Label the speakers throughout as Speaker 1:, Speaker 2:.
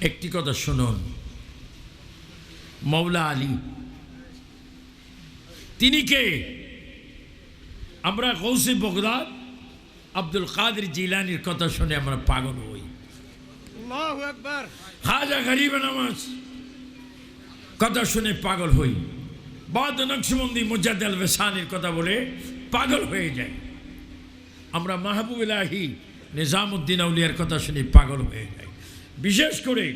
Speaker 1: একটি কথা শুনুন। মৌলা আলী তিনি কে? আমরা কৌশি বগদাদ আব্দুল কাদের জিলানির কথা শুনে আমরা পাগল হই। খাজা গরিব নামাজ কথা শুনে পাগল হই। বাদ নকশবন্দি মুজাদ আল বেসানির কথা বলে পাগল হয়ে যায়। আমরা মাহবুব মাহবুবুল্লাহি নিজামুদ্দিন আউলিয়ার কথা শুনে পাগল হয়ে যাই। বিশেষ করে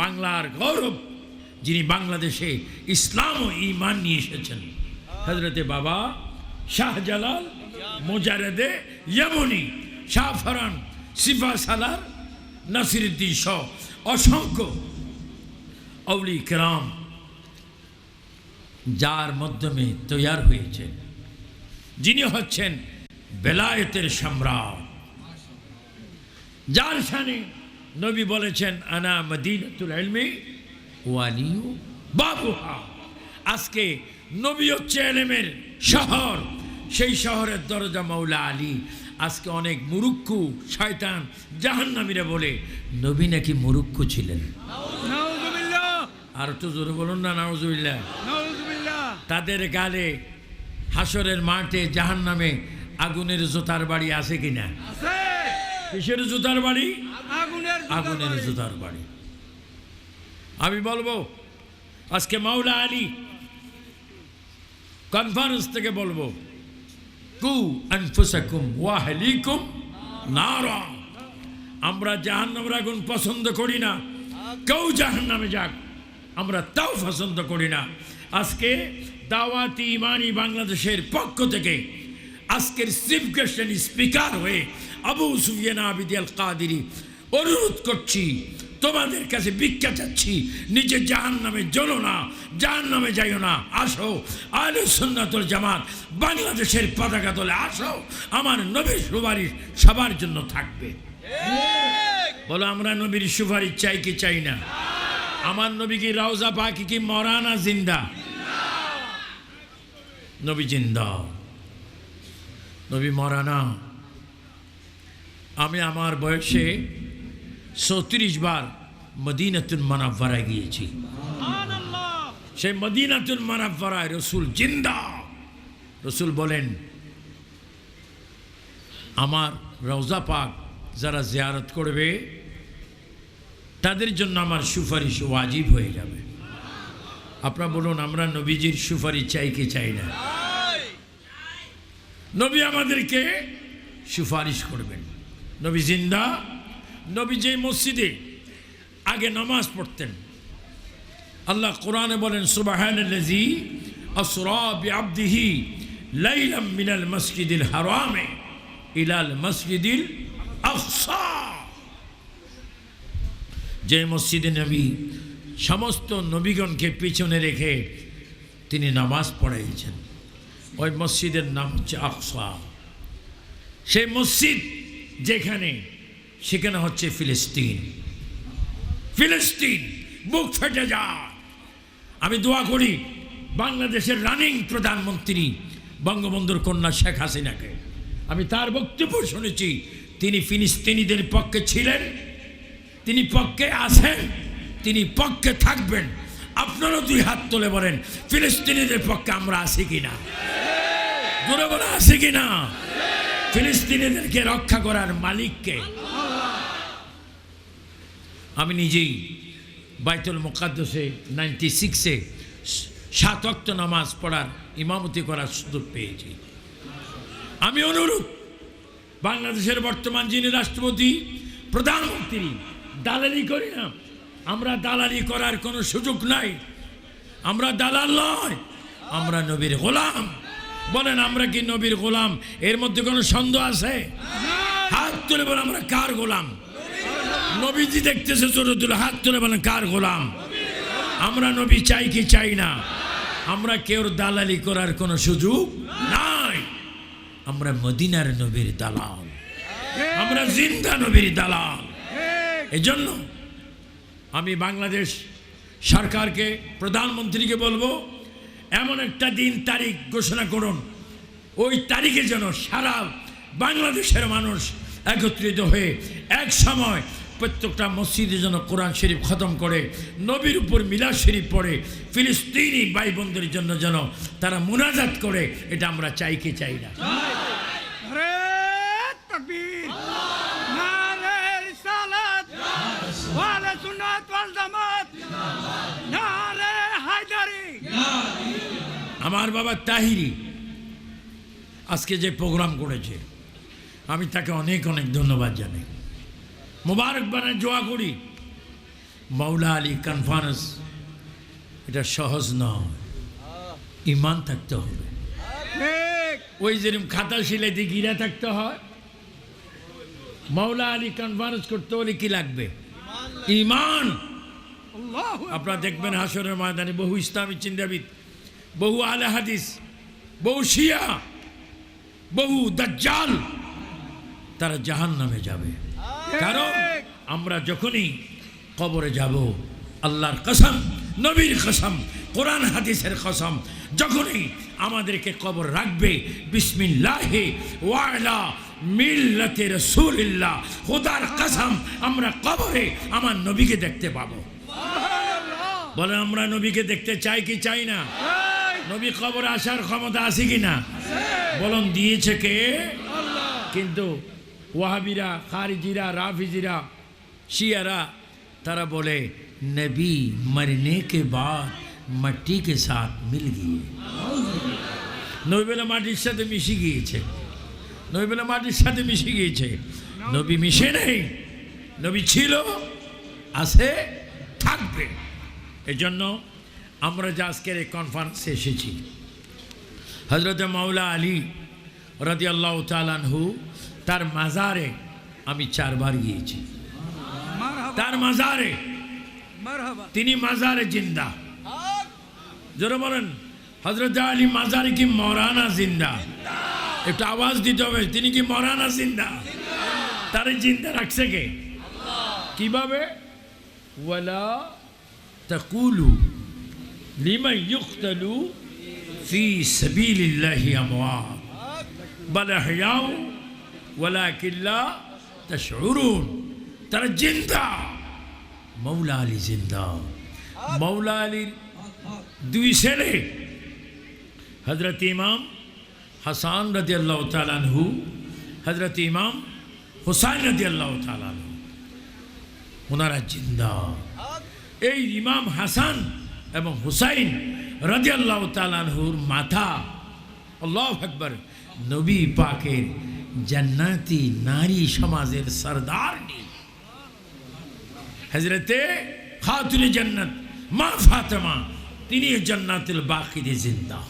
Speaker 1: বাংলার গৌরব, যিনি বাংলাদেশে ইসলাম ও ইমান নিয়ে এসেছেন। হজরতে বাবা শাহজালাল মোজারেদে ইয়মনি, শাহ ফরান সিফা সালার, নাসিরুদ্দিন সহ অসংখ্য অলি কেরাম যার মাধ্যমে তৈয়ার হয়েছে যিনি হচ্ছেন বেলায়েতের সম্রাট। যার সানে নবী বলেছেন আনা মদিনাতুল ইলমি ওয়ালিউ বাবুহা। আজকে নবী হচ্ছে এলেমের শহর সেই শহরের দরজা মৌলা আলী। আজকে অনেক মুরুক্কু শয়তান জাহান্নামীরা বলে নবী নাকি মুরুক্কু ছিলেন? আর তো জোরে বলুন না
Speaker 2: নাউযুবিল্লাহ
Speaker 1: তাদের গালে হাসরের মাঠে জাহান নামে আগুনের জোতার বাড়ি আছে কিনা?
Speaker 2: আছে।
Speaker 1: কিসের জুতার বাড়ি?
Speaker 2: আগুনের জুতার বাড়ি।
Speaker 1: আমি বলব আজকে মাওলা আলী কনফারেন্স থেকে বলব কু আনফুসাকুম ওয়াহলিকুম নারা। আমরা জাহান্নামের আগুন পছন্দ করি না কেউ জাহান্নামে যাক আমরা তাও পছন্দ করি না। আজকে দাওয়াতি ইমানি বাংলাদেশের পক্ষ থেকে আজকের চিফ গেস্ট স্পিকার হয়ে আবু সুফিয়ান অনুরোধ করছি, তোমাদের কাছে ভিক্ষা চাচ্ছি, নিজে জাহান নামে জ্বলো না জাহান নামে যাইও না, আসো আলু সুন্নাতুল জামাত, বাংলাদেশের পতাকা তোলে আসো, আমার নবীর সুপারিশ সবার জন্য থাকবে। বলো, আমরা নবীর সুপারিশ চাই কি চাই না? আমার নবী কি রাউজা পাকি কি মরানা জিন্দা? নবী জিন্দা। নবী মরানা আমি আমার বয়সে চৌত্রিশ বার মদিনাতুল মানাফারায় গিয়েছি। সেই মদিনাতুল মানাফারায় রসুল জিন্দা। রসুল বলেন আমার রওজা পাক যারা জিয়ারত করবে তাদের জন্য আমার সুপারিশ ওয়াজিব হয়ে যাবে। আপনারা বলুন আমরা নবীজির সুপারিশ চাই কি চাই না? নবী আমাদেরকে সুপারিশ করবেন। নবী জিন্দা, নবী যে মসজিদে আগে নামাজ পড়তেন, আল্লাহ কোরআনে বলেন বিআবদিহি লাইলাম মিনাল মসজিদিল হারামে ইলাল মসজিদিল যে মসজিদে নবী সমস্ত নবীগণকে পিছনে রেখে তিনি নামাজ পড়াইছেন, ওই মসজিদের নাম হচ্ছে আকসা। সেই মসজিদ যেখানে, সেখানে হচ্ছে ফিলিস্তিন। ফিলিস্তিন, বুক ফেটে যায়। আমি দোয়া করি বাংলাদেশের রানিং প্রধানমন্ত্রী বঙ্গবন্ধুর কন্যা শেখ হাসিনাকে। আমি তার বক্তব্য শুনেছি, তিনি ফিলিস্তিনিদের পক্ষে ছিলেন, তিনি পক্ষে আছেন, তিনি পক্ষে থাকবেন। আপনারও দুই হাত তুলে বলেন, ফিলিস্তিনিদের পক্ষে আমরা আছি কিনা? দূরে বলে আছি কিনা? ফিলিস্তিনিদেরকে রক্ষা করার মালিককে আমি নিজেই বাইতুল মোকাদ্দসে নাইনটি সিক্সে সাত অক্ত নামাজ পড়ার ইমামতি করার সুযোগ পেয়েছি। আমি অনুরোধ বাংলাদেশের বর্তমান যিনি রাষ্ট্রপতি, প্রধানমন্ত্রী, দালালি করি না। আমরা দালালি করার কোনো সুযোগ নাই। আমরা দালাল নয়, আমরা নবীর গোলাম। বলেন আমরা কি নবীর গোলাম? এর মধ্যে কোনো সন্দেহ আছে? হাত তুলে বলে আমরা কার গোলাম? নবীজি দেখতেছে ছোট তুলে হাত তুলে বলেন কার গোলাম? আমরা নবী চাই কি চাই না? আমরা কেউ দালালি করার কোনো সুযোগ নাই। আমরা মদিনার নবীর দালাল। আমরা জিন্দা নবীর দালাল। জন্য আমি বাংলাদেশ সরকারকে প্রধানমন্ত্রীকে বলব এমন একটা দিন তারিখ ঘোষণা করুন। ওই তারিখে যেন সারা বাংলাদেশের মানুষ একত্রিত হয়ে এক সময় প্রত্যেকটা মসজিদে যেন কোরআন শরীফ খতম করে, নবীর উপর মিলা শরীফ পড়ে, ফিলিস্তিনি ভাই বোনদের জন্য যেন তারা মুনাজাত করে, এটা আমরা চাই চাই না।
Speaker 2: সুন্নাত
Speaker 1: আমার বাবা তাহিরি। আজকে যে প্রোগ্রাম করেছে আমি তাকে অনেক অনেক ধন্যবাদ জানাই। মুবারক বানায় জোয়া করি। মৌলা আলী কনফারেন্স এটা সহজ নয় ইমান থাকতে হবে। ওই যেরকম খাতা সিলাইতে গিরা থাকতে হয় মৌলা আলী কনফারেন্স করতে হলে কি লাগবে? ইমান আপনারা দেখবেন হাসরের ময়দানে বহু ইসলামী চিন্তাবিদ বহু আলে হাদিস বহু শিয়া বহু দাজ্জাল তারা জাহান নামে যাবে কারণ আমরা যখনই কবরে যাব আল্লাহর কসম নবীর কসম কোরআন হাদিসের কসম যখনই আমাদেরকে কবর রাখবে বিসমিল্লাহে ওয়ালা মিল্লাতে রসুলিল্লাহ খোদার কসম আমরা কবরে আমার নবীকে দেখতে পাবো। বলে আমরা নবীকে দেখতে চাই কি চাই না? নবী কবর আসার ক্ষমতা আছে কি না বলন দিয়েছে কে? কিন্তু ওয়াহাবিরা খারিজিরা রাফিজিরা শিয়ারা তারা বলে নবী মরনে কে বাদ মাটি কে সাথ মিল গিয়ে। নবীবেলা মাটির সাথে মিশে গিয়েছে। নবীবেলা মাটির সাথে মিশে গিয়েছে। নবী মিশে নেই। নবী ছিল আছে থাকবে। এজন্য আমরা যে আজকের এই কনফারেন্সে এসেছি হজরত মাওলা আলী রদি আল্লাহ তালানহু তার মাজারে আমি চারবার গিয়েছি। তার মাজারে। তিনি মাজারে জিন্দা। জোরে বলেন হজরত আলী মাজারে কি মরানা জিন্দা? একটু আওয়াজ দিতে হবে তিনি কি মরানা জিন্দা? তার জিন্দা রাখছে কে? কীভাবে? ওয়ালা তাকুলু। লিমান ইউকতালু ফি সাবিলিল্লাহি আমওয়াত বাল আহয়াউ ওয়ালাকিন লা তাশউরুন তারা জিন্দা মৌলা আলী জিন্দা মৌলা আলীর দুই ছেলে হজরত ইমাম হাসান রদি আল্লাহ তালানহু হজরত ইমাম হুসাইন রদি আল্লাহ তালানহু ওনারা জিন্দা এই ইমাম হাসান এবং হুসাইন রাজিয়াল্লাহ তালানহুর মাথা আল্লাহ আকবর। নবী পাকের জান্নাতি নারী সমাজের সরদারনি হজরতে খাতুল জান্নাত, মা ফাতেমা তিনি জান্নাতুল বাকিরে জিন্দা।